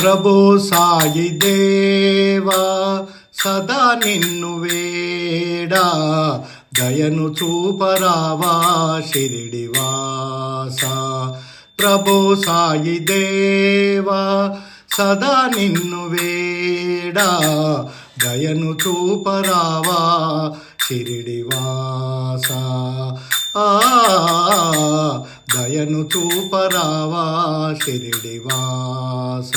ప్రభో సాయి దేవా సదా నిన్ను వేడా. దయను చూపరావా షిరిడివాస ప్రభో సాయి దేవా సదా నిన్ను వేడా. దయను చూపరావా షిరిడివాస ఆ దయను చూపరావా శిరిడివాస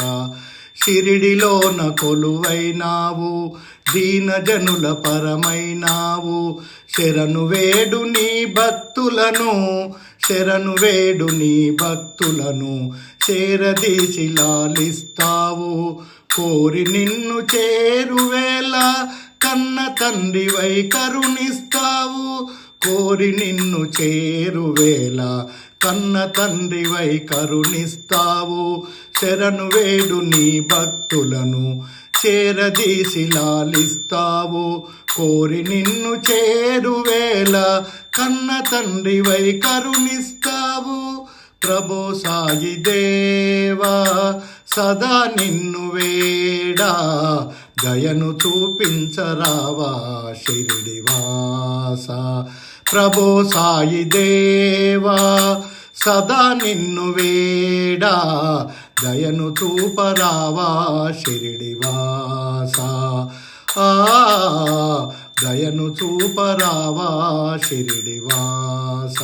షిరిడిలోన కొలువైనావు దీనజనుల పరమైనావు. శరణు వేడు నీ భక్తులను శరణు వేడు నీ భక్తులను చేరదీసి లాలిస్తావు. కోరి నిన్ను చేరువేళ కన్న తండ్రివై కరుణిస్తావు. కోరి నిన్ను చేరువేళ కన్న తండ్రివై కరుణిస్తావు. శరణు వేడు నీ భక్తులను చేరదీసి లాలిస్తావు. కోరి నిన్ను చేరువేళ కన్న తండ్రివై కరుణిస్తావు. ప్రభో సాయి దేవా సదా నిన్ను వేడా. దయను చూపించరావా శిరిడివాసా ప్రభో సాయి దేవా సదా నిన్ను వేడా. దయను చూపరావా షిరిడివాస ఆ దయను చూపరావా షిరిడివాస